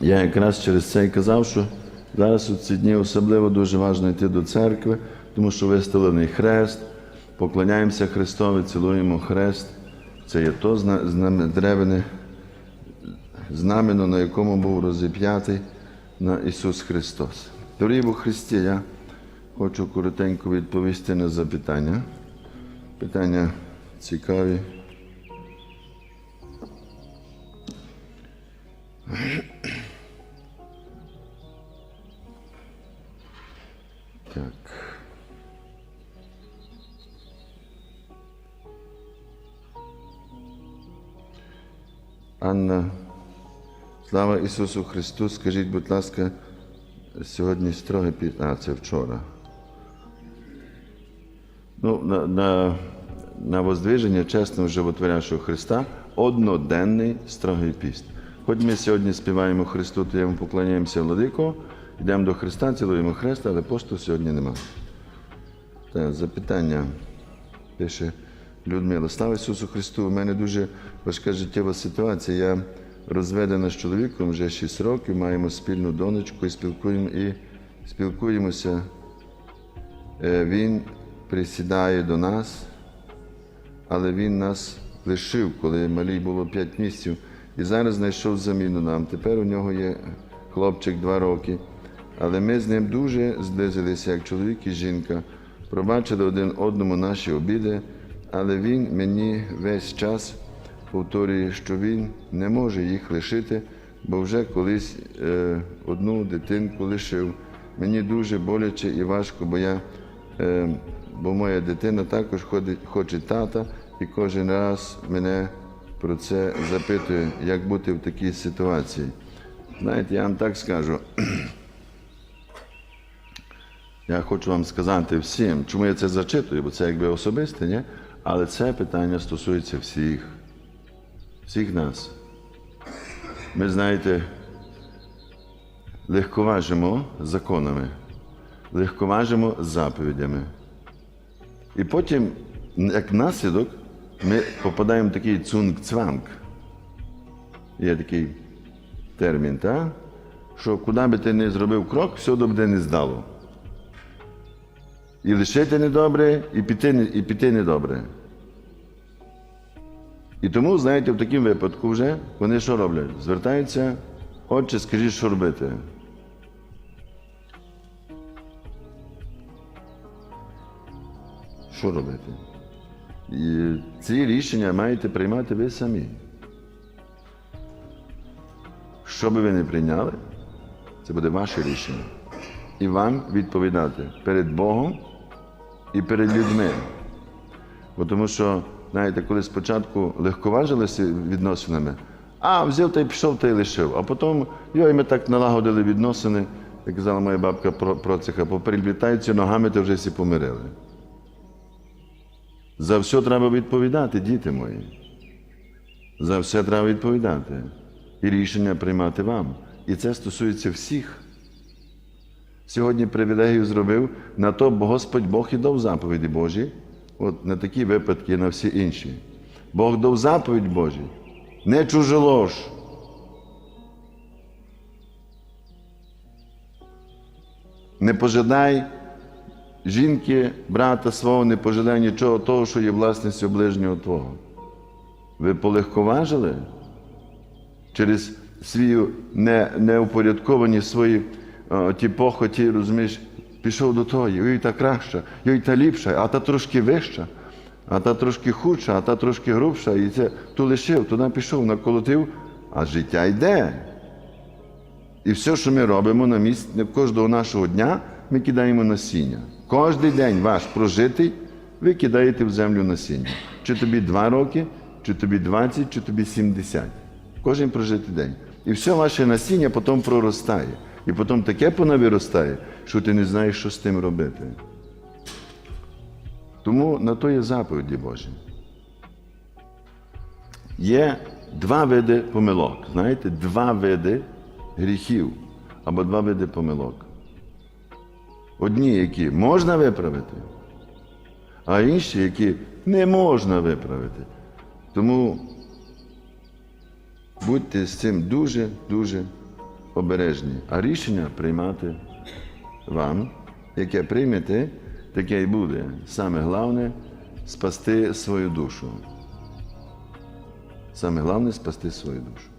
Я якраз через це і казав, що зараз у ці дні особливо дуже важливо йти до церкви, тому що виставлений хрест, поклоняємося Христові, цілуємо хрест. Це є то древне знамено, на якому був розіп'ятий на Ісус Христос. Дорогі у Христі, я хочу коротенько відповісти на запитання. Питання цікаві. Анна, слава Ісусу Христу, скажіть, будь ласка, сьогодні строгий піс... А, це вчора. Ну, на, на, на воздвиження чесного животворящого Христа одноденний строгий піст. Хоч ми сьогодні співаємо Христу, то йому поклоняємося владико, йдемо до Христа, цілуємо Хрест, але посту сьогодні нема. Запитання пише Людмила. Слава Ісусу Христу! У мене дуже важка життєва ситуація. Я розведена з чоловіком вже 6 років, маємо спільну донечку і спілкуємо і спілкуємося. Е, Він присідає до нас, але він нас лишив, коли малій було 5 місяців, і зараз знайшов заміну нам. Тепер у нього є хлопчик 2 роки. Але ми з ним дуже зблизилися, як чоловік і жінка. Пробачили один одному наші обіди, але він мені весь час повторює, що він не може їх лишити, бо вже колись е, одну дитинку лишив. Мені дуже боляче і важко, бо я, е, бо моя дитина також ходить, хоче тата, і кожен раз мене про це запитує, як бути в такій ситуації. Знаєте, я вам так скажу. Я хочу вам сказати всім, чому я це зачитую, бо це якби особисте, ні? Але це питання стосується всіх, всіх нас. Ми, знаєте, легковажимо законами, легковажимо заповідями. І потім, як наслідок, ми попадаємо в такий цунг-цванг. Є такий термін, так? що куди би ти не зробив крок, все буде не здало. І лишити недобре, і піти, і піти недобре. І тому, знаєте, в такому випадку вже вони що роблять? Звертаються, отче, скажіть, що робити. Що робити? І ці рішення маєте приймати ви самі. Що би ви не прийняли, це буде ваше рішення. І вам відповідати перед Богом і перед людьми. Бо тому що, знаєте, коли спочатку легковажилися відносинами, а взяв та й пішов та й лишив. А потім, йой, ми так налагодили відносини, як казала моя бабка про, про цеха, поприлітаються ногами, то вже всі помирили. За все треба відповідати, діти мої. За все треба відповідати. І рішення приймати вам. І це стосується всіх. Сьогодні привілегію зробив на то, бо Господь Бог і дав заповіді Божі, от на такі випадки і на всі інші. Бог дав заповідь Божі, не чужелож. Не пожадай жінки, брата свого, не пожадай нічого того, що є власністю ближнього Твого. Ви полегковажили через свою не, неупорядковані свої о, ті похоті, розумієш, пішов до того, йой та краща, йой та ліпша, а та трошки вища, а та трошки худша, а та трошки грубша. І це ту лишив, туди пішов, наколотив, а життя йде. І все, що ми робимо на місці кожного нашого дня, ми кидаємо насіння. Кожний день ваш прожитий, ви кидаєте в землю насіння. Чи тобі 2 роки, чи тобі 20, чи тобі 70. Кожен прожитий день. І все ваше насіння потім проростає. І потім таке понавиростає, що ти не знаєш, що з тим робити. Тому на то є заповіді Божі. Є два види помилок. Знаєте, два види гріхів або два види помилок. Одні, які можна виправити, а інші, які не можна виправити. Тому будьте з цим дуже-дуже обережні, а рішення приймати вам, яке приймете, таке й буде. Саме головне спасти свою душу. Саме головне спасти свою душу.